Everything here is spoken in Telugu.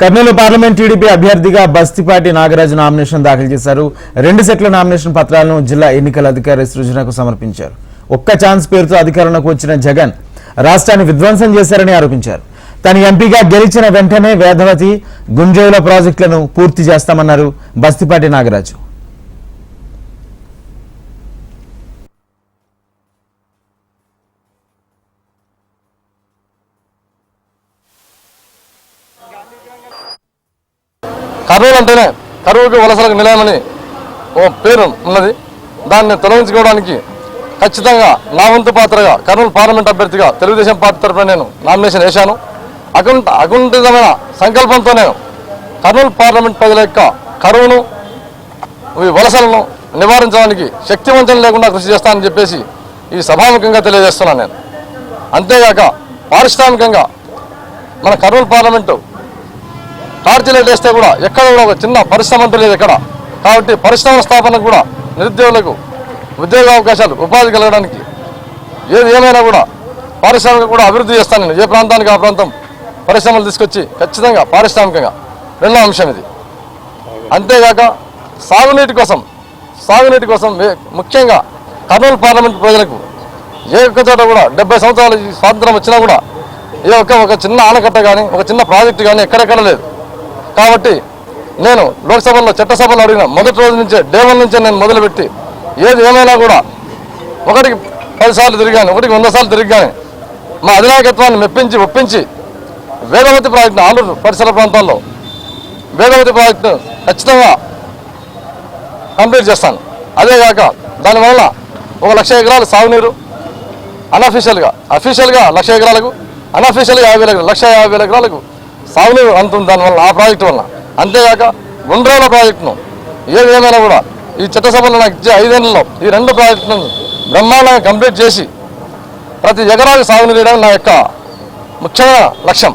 కర్నూలు పార్లమెంట్ టీడీపీ అభ్యర్థిగా బస్తిపాటి నాగరాజు నామినేషన్ దాఖలు చేశారు. రెండు సెట్ల నామినేషన్ పత్రాలను జిల్లా ఎన్నికల అధికారి సృజనకు సమర్పించారు. ఒక్క ఛాన్స్ పేరుతో అధికారంలోకి వచ్చిన జగన్ రాష్ట్రాన్ని విధ్వంసం చేశారని ఆరోపించారు. తన ఎంపీగా గెలిచిన వెంటనే వేదవతి గుంజోల ప్రాజెక్టులను పూర్తి చేస్తామన్నారు బస్తిపాటి నాగరాజు. కర్నూలు అంటేనే కరువుకి వలసలకు నిలయమని ఓ పేరు ఉన్నది. దాన్ని తొలగించుకోవడానికి ఖచ్చితంగా నా వంతు పాత్రగా కర్నూలు పార్లమెంట్ అభ్యర్థిగా తెలుగుదేశం పార్టీ తరఫున నేను నామినేషన్ వేశాను. అకుంఠ అకుంఠితమైన సంకల్పంతో నేను కర్నూలు పార్లమెంట్ ప్రజల యొక్క కరువును ఈ వలసలను నివారించడానికి శక్తివంతం లేకుండా కృషి చేస్తానని చెప్పేసి ఈ సభాముఖంగా తెలియజేస్తున్నాను నేను. అంతేగాక పారిశ్రామికంగా మన కర్నూలు పార్లమెంటు టార్చ్ లైట్ వేస్తే కూడా ఎక్కడ కూడా ఒక చిన్న పరిశ్రమ అంటూ లేదు ఎక్కడ. కాబట్టి పరిశ్రమ స్థాపనకు కూడా నిరుద్యోగులకు ఉద్యోగ అవకాశాలు ఉపాధి కలగడానికి ఏది ఏమైనా కూడా పారిశ్రామిక కూడా అభివృద్ధి చేస్తాను నేను ఏ ప్రాంతానికి ఆ ప్రాంతం పరిశ్రమలు తీసుకొచ్చి ఖచ్చితంగా పారిశ్రామికంగా రెండో అంశం ఇది. అంతేగాక సాగునీటి కోసం సాగునీటి కోసం ముఖ్యంగా కర్నూలు పార్లమెంట్ ప్రజలకు ఏ ఒక్క చోట కూడా డెబ్బై సంవత్సరాలు స్వాతంత్రం వచ్చినా కూడా ఏ ఒక్క ఒక చిన్న ఆనకట్ట కానీ ఒక చిన్న ప్రాజెక్టు కానీ ఎక్కడెక్కడ లేదు. కాబట్టి నేను లోక్సభలో చట్టసభలో అడిగిన మొదటి రోజు నుంచే డే వన్ నుంచే నేను మొదలుపెట్టి ఏది ఏమైనా కూడా ఒకటికి పదిసార్లు తిరిగాను ఒకటికి వంద సార్లు తిరిగాను మా అధినాయకత్వాన్ని మెప్పించి ఒప్పించి వేగవతి ప్రాజెక్టును ఆంధ్ర పరిసర ప్రాంతాల్లో వేగవతి ప్రాజెక్టును ఖచ్చితంగా కంప్లీట్ చేస్తాను. అదేగాక దానివల్ల ఒక లక్ష ఎకరాలు సాగునీరు అన్అఫీషియల్గా అఫీషియల్గా లక్ష ఎకరాలకు అన్అఫీషియల్గా యాభై వేల లక్ష యాభై వేల ఎకరాలకు సాగులు అందుతుంది దానివల్ల ఆ ప్రాజెక్టు వల్ల. అంతేగాక గుండ్రాల ప్రాజెక్టును ఏది ఏమైనా కూడా ఈ చట్టసభలో నాకు ఇచ్చే ఐదేళ్ళలో ఈ రెండు ప్రాజెక్టులను బ్రహ్మాండంగా కంప్లీట్ చేసి ప్రతి ఎకరానికి సాగునీరు ఇవ్వడం నా యొక్క ముఖ్యమైన లక్ష్యం.